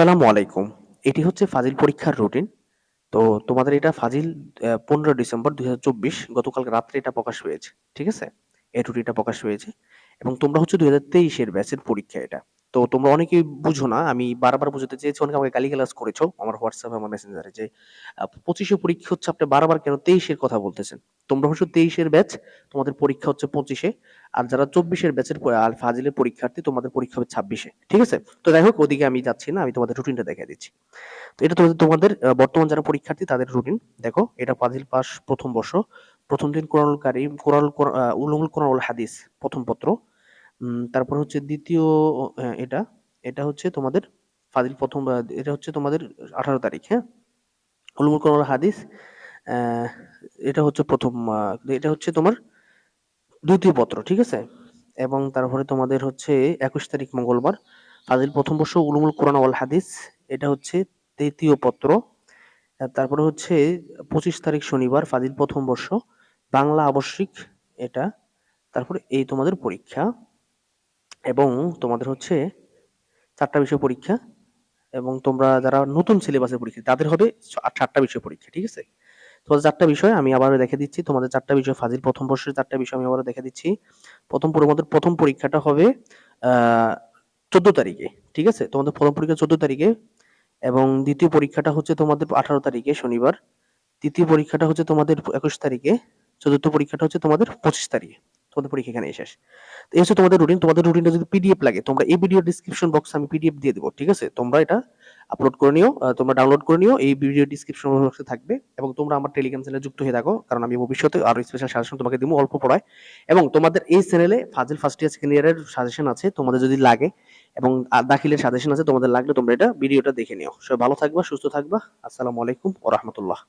আসসালামু আলাইকুম। এটি হচ্ছে ফাজিল পরীক্ষার রুটিন। তো তোমাদের এটা ফাজিল ১৫ ডিসেম্বর ২০২৪ গতকালকে রাত্রে এটা প্রকাশ হয়েছে। ঠিক আছে? এই রুটিনটা প্রকাশ হয়েছে এবং তোমরা হচ্ছে ২০২৩ এর ব্যাচের পরীক্ষা এটা। তো তোমরা অনেকেই বুঝো না। আমি বারবার বুঝতে চেয়েছি, অনেকে আমাকে গালিগালাজ করেছ আমার এ, আমার মেসেঞ্জারে যে পঁচিশে পরীক্ষা হচ্ছে আপনি বারবার কেন ২৩ এর কথা বলতেছেন? তোমরা হচ্ছে তেইশের ব্যাচ, তোমাদের পরীক্ষা হচ্ছে ২৫ এ। আর যারা চব্বিশের ব্যাচের আর ফাজিলের পরীক্ষার্থী তোমাদের পরীক্ষা হবে ছাব্বিশে ঠিক আছে? তো যাই হোক ওদিকে আমি যাচ্ছি না। আমি তোমাদের রুটিনটা দেখায় দিচ্ছি। তো এটা তোমাদের তোমাদের বর্তমান যারা পরীক্ষার্থী তাদের রুটিন। দেখো এটা ফাজিল পাস প্রথম বর্ষ। প্রথম দিন কোরআনুল কারীম, কোরআন কোরআ আ উলুমুল কোরআন হাদিস প্রথম পত্র। তারপর হচ্ছে দ্বিতীয় এটা, এটা হচ্ছে তোমাদের ফাজিল প্রথম এটা হচ্ছে তোমাদের ১৮ তারিখ, হ্যাঁ? উলুমুল কোরআন ওয়াল হাদিস এটা হচ্ছে ১ম আ এটা হচ্ছে তোমার ২য় পত্র, ঠিক আছে? এবং তারপরে তোমাদের হচ্ছে ২১ তারিখ মঙ্গলবার ফাজিল প্রথম বর্ষ উলুমুল কোরআন ওয়াল হাদিস এটা হচ্ছে তৃতীয় পত্র। তারপরে হচ্ছে ২৫ তারিখ শনিবার ফাজিল প্রথম বর্ষ বাংলা আবশ্যিক এটা। তারপরে এই তোমাদের পরীক্ষা এবং তোমাদের হচ্ছে চারটা বিষয় পরীক্ষা এবং তোমরা যারা নতুন সিলেবাসের পরীক্ষা তাদের হবে ৪ বিষয় পরীক্ষা, ঠিক আছে? তোমাদের ৪ টা বিষয় আমি আবারও দেখে দিচ্ছি। তোমাদের ৪ টা বিষয় ফাজিল ১ম বর্ষের ৪ বিষয় আমি আবারও দেখে দিচ্ছি। ১ম তোমাদের ১ম পরীক্ষাটা হবে ১৪ তারিখে, ঠিক আছে? তোমাদের ১ম পরীক্ষা ১৪ তারিখে এবং ২য় পরীক্ষাটা হচ্ছে তোমাদের ১৮ তারিখে শনিবার। ৩য় পরীক্ষাটা হচ্ছে তোমাদের ২১ তারিখে। ৪র্থ পরীক্ষাটা হচ্ছে তোমাদের ২৫ তারিখে। তোমাদের পরীক্ষা এখানেই শেষ। তো এই হচ্ছে তোমাদের রুটিন। তোমাদের রুটিনটা যদি পিডিএফ লাগে তোমরা এই ভিডিও ডেসক্রিপশন বক্সে আমি পিডিএফ দিয়ে দিব। ঠিক আছে? তোমরা এটা আপলোড করে নিও, তোমরা ডাউনলোড করে নিও। এই ভিডিও ডিসক্রিপশন বক্সে থাকবে এবং তোমরা আমার টেলিগ্রাম চ্যানেলে যুক্ত হয়ে থাকো। কারণ আমি ভবিষ্যতে আরও স্পেশাল সাজেশন তোমাকে দিব অল্প পড়ায় এবং তোমাদের এই চ্যানেলে ফাজিল ফার্স্ট ইয়ার, সেকেন্ড ইয়ারের সাজেশন আছে। তোমাদের যদি লাগে এবং দাখিলের সাজেশন আছে তোমাদের লাগলে তোমরা এটা ভিডিওটা দেখে নিও। সবাই ভালো থাকবা, সুস্থ থাকবা। আসসালামু আলাইকুম ওরহামতুল্লাহ রাহমাতুল্লাহ।